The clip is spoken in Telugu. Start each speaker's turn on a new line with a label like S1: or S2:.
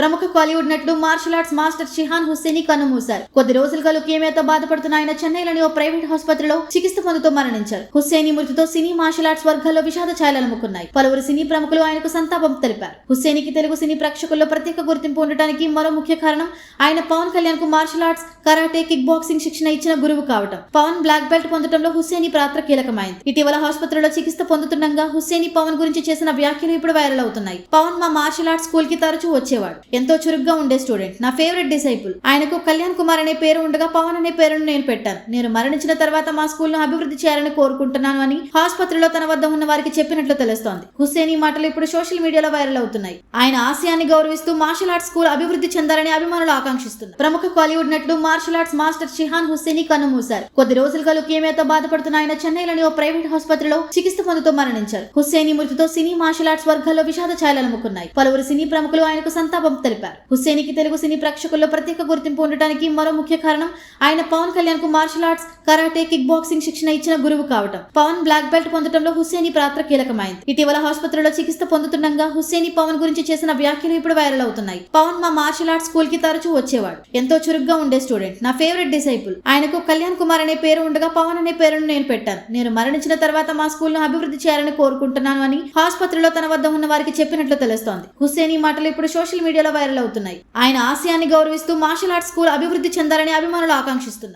S1: ప్రముఖ కాలీవుడ్ నటుడు martial arts master Shihan Hussaini కన్నుమూశారు కొద్ది రోజులుగా లుకేమియాతో బాధపడుతున్న ఆయన చెన్నైలోని ఓ ప్రైవేట్ ఆసుపత్రిలో చికిత్స పొందుతూ మరణించారు. హుస్సేని మృతితో సినీ మార్షల్ ఆర్ట్స్ వర్గాల్లో విషాద ఛాయలముకున్నాయి పలువురు సినీ ప్రముఖులు ఆయనకు సంతాపం తెలిపారు. హుస్సేనికి తెలుగు సినీ ప్రేక్షకుల్లో ప్రత్యేక గుర్తింపు ఉండటానికి మరో ముఖ్య కారణం ఆయన పవన్ కళ్యాణ్కు martial arts karate kick boxing శిక్షణ ఇచ్చిన గురువు కావటం. పవన్ బ్లాక్ బెల్ట్ పొందడంలో హుస్సేని పాత్ర కీలకమైంది. ఇటీవల ఆసుపత్రిలో చికిత్స పొందుతుండగా హుస్సేని పవన్ గురించి చేసిన వ్యాఖ్యలు ఇప్పుడు వైరల్ అవుతున్నాయి. పవన్ మా మార్షల్ ఆర్ట్స్ స్కూల్కి తరచూ వచ్చేవాడు. ఎంతో చురుగ్గా ఉండే స్టూడెంట్. నా ఫేవరెట్ డిసైపుల్. ఆయనకు కళ్యాణ్ కుమార్ అనే పేరు ఉండగా పవన్ అనే పేరును నేను పెట్టాను. నేను మరణించిన తర్వాత మా స్కూల్ను అభివృద్ధి చేయాలని కోరుకుంటున్నాను అని ఆసుపత్రిలో తన వద్ద ఉన్న వారికి చెప్పినట్లు తెలుస్తోంది. హుస్సేని మాటలు ఇప్పుడు సోషల్ మీడియాలో వైరల్ అవుతున్నాయి. ఆయన ఆశయాన్ని గౌరవిస్తూ మార్షల్ ఆర్ట్స్ స్కూల్ అభివృద్ధి చెందాలని అభిమానులు ఆకాంక్షిస్తున్నారు. ప్రముఖ కాలీవుడ్ నటుడు martial arts master Shihan Hussaini కన్నుమూశారు కొద్ది రోజులుగా లుకేమియాతో బాధపడుతున్న ఆయన చెన్నైలోని ఓ ప్రైవేట్ ఆసుపత్రిలో చికిత్స పొందుతూ మరణించారు. హుస్సేని మృతితో సినీ మార్షల్ ఆర్ట్స్ వర్గాల్లో విషాద ఛాయలు అమ్ముకున్నాయి పలువురు సినీ ప్రముఖులు ఆయనకు సంతాపం తెలిపారు. హుస్సేనికి తెలుగు సినీ ప్రేక్షకుల్లో ప్రత్యేక గుర్తింపు ఉండటానికి మరో ముఖ్య కారణం ఆయన పవన్ కళ్యాణ్కు martial arts karate kick boxing శిక్షణ ఇచ్చిన గురువు కావటం. పవన్ బ్లాక్ బెల్ట్ పొందడంలో హుస్సేని పాత్ర కీలకమైంది. ఇటీవల ఆసుపత్రిలో చికిత్స పొందుతుండగా హుస్సేని పవన్ గురించి చేసిన వ్యాఖ్యలు ఇప్పుడు వైరల్ అవుతున్నాయి. పవన్ మా మార్షల్ ఆర్ట్స్ స్కూల్కి తరచూ వచ్చేవాడు. ఎంతో చురుగ్గా ఉండే స్టూడెంట్. నా ఫేవరెట్ డిసైపుల్. ఆయనకు కళ్యాణ్ కుమార్ అనే పేరు ఉండగా పవన్ అనే పేరును నేను పెట్టాను. నేను మరణించిన తర్వాత మా స్కూల్ను అభివృద్ధి చేయాలని కోరుకుంటున్నాను అని ఆసుపత్రిలో తన వద్ద ఉన్న వారికి చెప్పినట్లు తెలుస్తోంది. హుస్సేని మాటలు ఇప్పుడు సోషల్ మీడియా మీడియాలో వైరల్ అవుతున్నాయి. ఆయన ఆశయాన్ని గౌరవిస్తూ మార్షల్ ఆర్ట్స్ స్కూల్ అభివృద్ధి చెందాలని అభిమానులు ఆకాంక్షిస్తున్నారు.